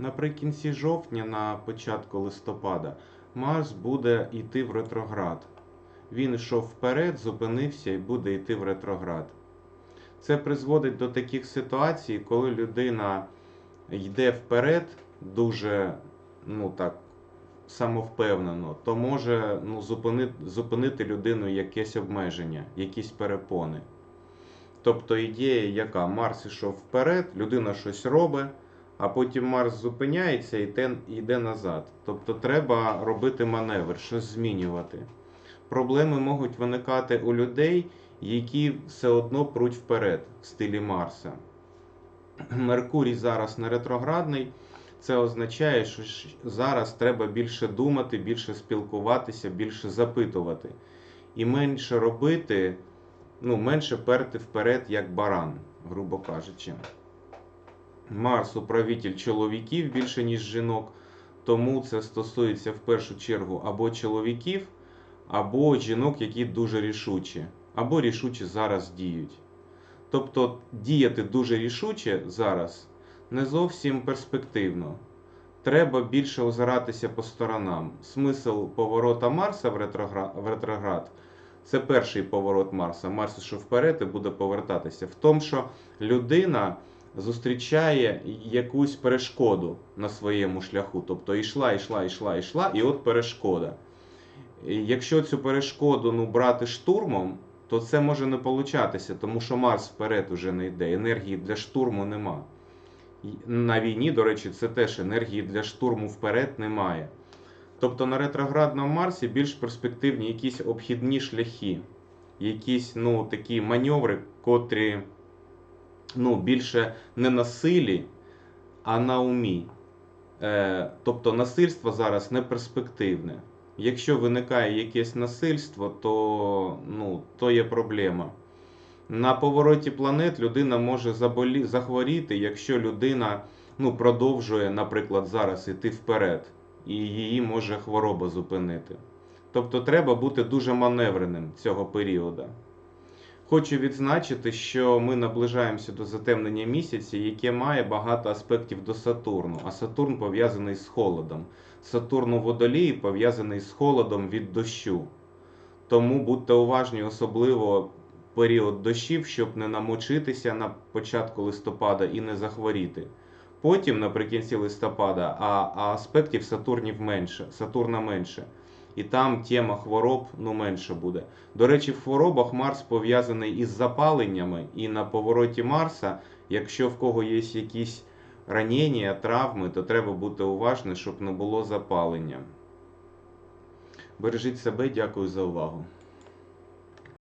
Наприкінці жовтня, на початку листопада, Марс буде йти в ретроград. Він йшов вперед, зупинився і буде йти в ретроград. Це призводить до таких ситуацій, коли людина йде вперед дуже ну так, самовпевнено, то може ну, зупинити, зупинити людину якесь обмеження, якісь перепони. Тобто ідея, яка Марс ішов вперед, людина щось робить, а потім Марс зупиняється і йде, йде назад. Тобто треба робити маневр, щось змінювати. Проблеми можуть виникати у людей, які все одно пруть вперед в стилі Марса. Меркурій зараз не ретроградний. Це означає, що зараз треба більше думати, більше спілкуватися, більше запитувати. І менше робити, ну, менше перти вперед, як баран, грубо кажучи. Марс управитель чоловіків більше, ніж жінок, тому це стосується в першу чергу або чоловіків, або жінок, які дуже рішучі, або рішуче зараз діють. Тобто діяти дуже рішуче зараз не зовсім перспективно. Треба більше озиратися по сторонам. Смисл поворота Марса в ретроград, в ретроград це перший поворот Марса. Марс ішов вперед і буде повертатися. В тому, що людина зустрічає якусь перешкоду на своєму шляху. Тобто йшла, йшла, йшла, йшла, і от перешкода. Якщо цю перешкоду ну, брати штурмом, то це може не получатися, тому що Марс вперед уже не йде. Енергії для штурму нема. На війні, до речі, це теж енергії для штурму вперед немає. Тобто на ретроградному Марсі більш перспективні якісь обхідні шляхи, якісь ну, такі маневри, котрі ну, більше не на силі, а на умі. Е, тобто насильство зараз не перспективне. Якщо виникає якесь насильство, то, ну, то є проблема. На повороті планет людина може заболі... захворіти, якщо людина ну, продовжує, наприклад, зараз іти вперед, і її може хвороба зупинити. Тобто треба бути дуже маневреним цього періоду. Хочу відзначити, що ми наближаємося до затемнення місяця, яке має багато аспектів до Сатурну, а Сатурн пов'язаний з холодом. Сатурн у водолії пов'язаний з холодом від дощу. Тому будьте уважні, особливо період дощів, щоб не намочитися на початку листопада і не захворіти. Потім, наприкінці листопада, а, а аспектів Сатурнів менше, Сатурна менше. І там тема хвороб ну, менше буде. До речі, в хворобах Марс пов'язаний із запаленнями, і на повороті Марса, якщо в кого є якісь ранення, травми, то треба бути уважним, щоб не було запалення. Бережіть себе, дякую за увагу.